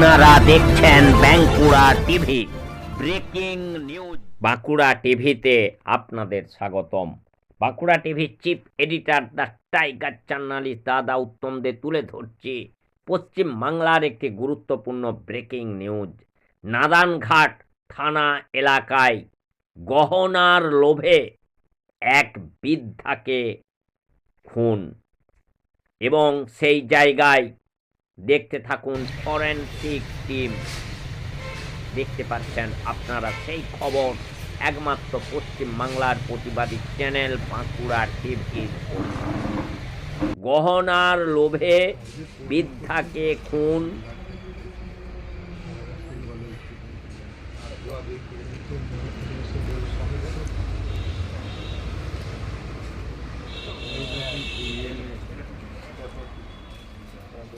আপনারা দেখছেন Bankura TV. Breaking news. Bankura টিভিতে আপনাদের স্বাগতম। বাঁকুড়া টিভির chief editor the tiger journalist দাদা উত্তমদের তুলে ধরছি। পশ্চিম বাংলার একটি গুরুত্বপূর্ণ ব্রেকিং নিউজ। নাদানঘাট থানা এলাকায় গহনার লোভে এক বৃদ্ধাকে খুন এবং সেই জায়গায় দেখতে থাকুন ফরেন্সিক টিম দেখতে পাচ্ছেন আপনারা সেই খবর। একমাত্র পশ্চিম বাংলার প্রতিবাদী চ্যানেল বাঁকুড়া টিভি গহনার লোভে বৃদ্ধাকে খুন।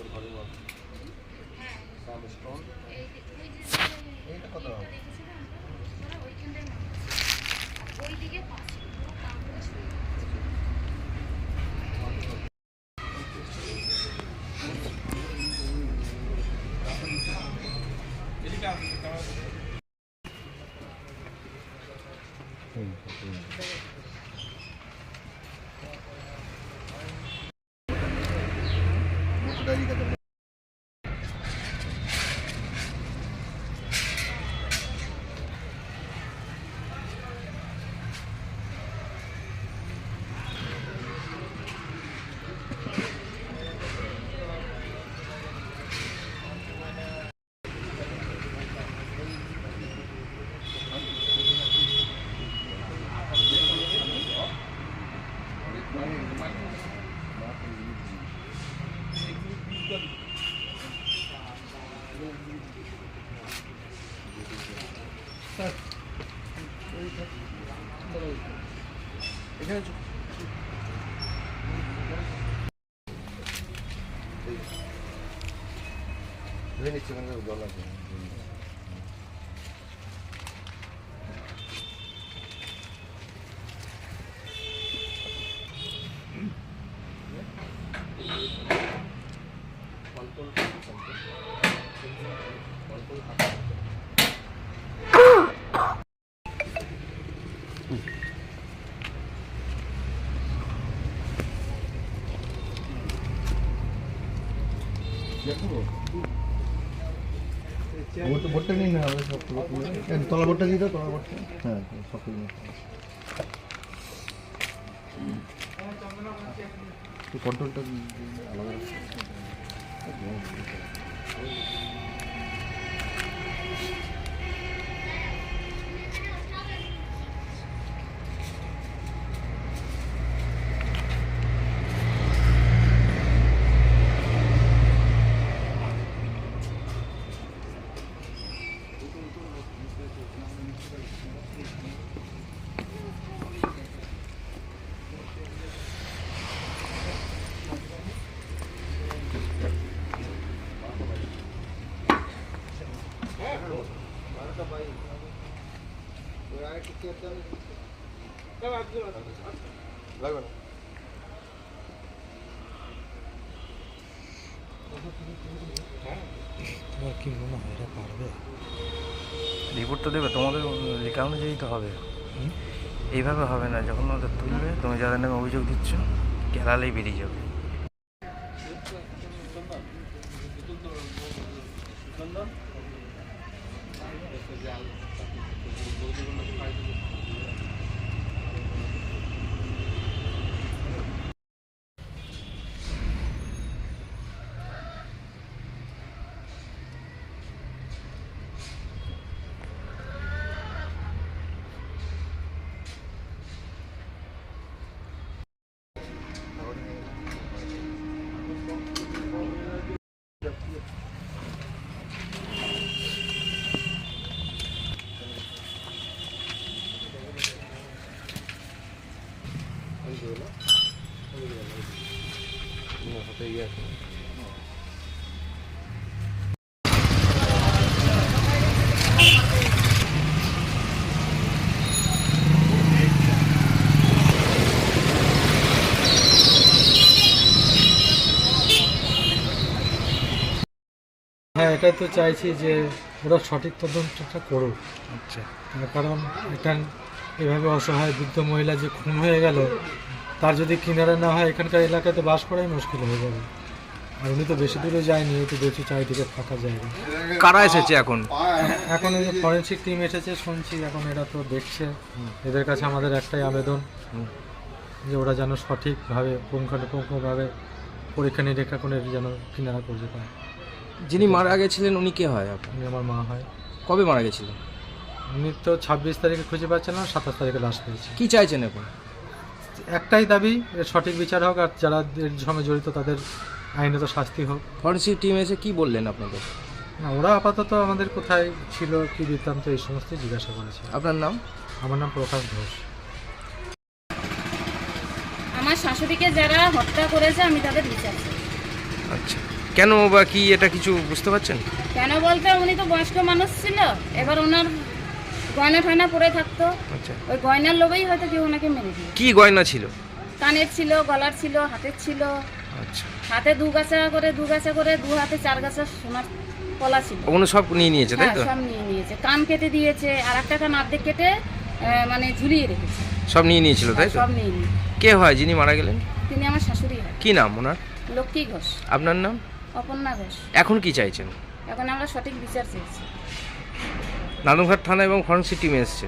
ஒரு பரிமாற்றம் জারি 여기 좀. 괜히 찍은 거 연락이. 원골 원골 원골 ভোট ভোটটা নিন না হবে সব তলা ভোটটা দিয়ে দাও তলা ভোটটা হ্যাঁ সব কন্ট্রোলটা আলাদা তোমার কি মনে হয় এটা পারবে? রিপোর্ট তো দেবে তোমাদের লেখা অনুযায়ী তো হবে। এইভাবে হবে না যখন ওদের তুলবে তুমি যাদের নামে অভিযোগ দিচ্ছ গেলালেই বেরিয়ে যাবে। চন্দন যে আলোচনা হ্যাঁ এটা তো চাইছি যে ওরা সঠিক তদন্তটা করুক। আচ্ছা। কারণ এটা এভাবে অসহায় বৃদ্ধ মহিলা যে খুন হয়ে গেল তার যদি কিনারা না হয় এখানকার এলাকাতে বাস করাই মুশকিল হয়ে যাবে। আর উনি তো বেশি দূরে যায়নি একটু বেশি চারিদিকে ফাঁকা জায়গা। কারা এসেছে এখন? এখন এই যে ফরেন্সিক টিম এসেছে শুনছি এখন এরা তো দেখছে। এদের কাছে আমাদের একটাই আবেদন যে ওরা যেন সঠিকভাবে পুঙ্খানুপুঙ্খভাবে পরীক্ষা নিরীক্ষা করে যেন কিনারা করতে পারে যিনি মারা গেছিলেন উনি কে হয় আপনার উনি আমার মা হয়। কবে মারা গেছিলেন? উনি তো ছাব্বিশ তারিখে খুঁজে পাচ্ছেন না সাতাশ তারিখে লাশ পেয়েছে। কি চাইছেন এখন? একটাই দাবি এর সঠিক বিচার হোক আর যারা এর সঙ্গে জড়িত তাদের আইনত শাস্তি হোক। ফরেন্সিক টিম এসে কি বললেন আপনাদের? না ওরা আপাতত আমাদের কোথায় ছিল কি বৃত্তান্ত এই সমস্ত জিজ্ঞাসা করেছে। আপনার নাম? আমার নাম প্রকাশ ঘোষ। আমার শাশুড়িকে যারা হত্যা করেছে আমি তাদের বিচার চাই। আচ্ছা। কেন বা কি এটা কিছু বুঝতে পারছেন? কেন বলতে উনি তো বয়স্ক মানুষ ছিল এবার ওনার গয়না ঠয়না পরে থাকতো। আচ্ছা। ওই গয়নার লোভেই হয়তো কেউ ওনাকে মেরে দিল কি গয়না ছিল? কানের ছিল গলার ছিল হাতের ছিল। আচ্ছা। হাতে দু গাছা করে দু গাছা করে দু হাতে চার গাছা সোনার কলা ছিল। ওগুলো সব নিয়ে নিয়েছে তাই হ্যাঁ তো? সব নিয়ে নিয়েছে। কান কেটে দিয়েছে আর একটা কান অর্ধেক কেটে আহ, মানে ঝুলিয়ে রেখেছে। সব নিয়ে নিয়েছিল তাই তো? সব নিয়ে নিয়ে কে হয় যিনি মারা গেলেন? তিনি আমার শাশুড়ি হয়। কি নাম ওনার? লক্ষ্মী ঘোষ। আপনার নাম? অপর্ণা ঘোষ। এখন কি চাইছেন? এখন আমরা সঠিক বিচার চেয়েছি। নাদনঘাট থানা এবং ফরেন্সিক টিম এসছে।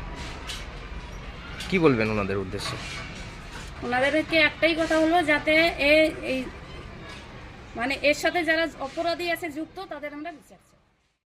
কি বলবেন ওনাদের উদ্দেশ্যে? ওনাদেরকে একটাই কথা হলো যাতে এই মানে এর সাথে যারা অপরাধী আছে যুক্ত, তাদের আমরা বিচার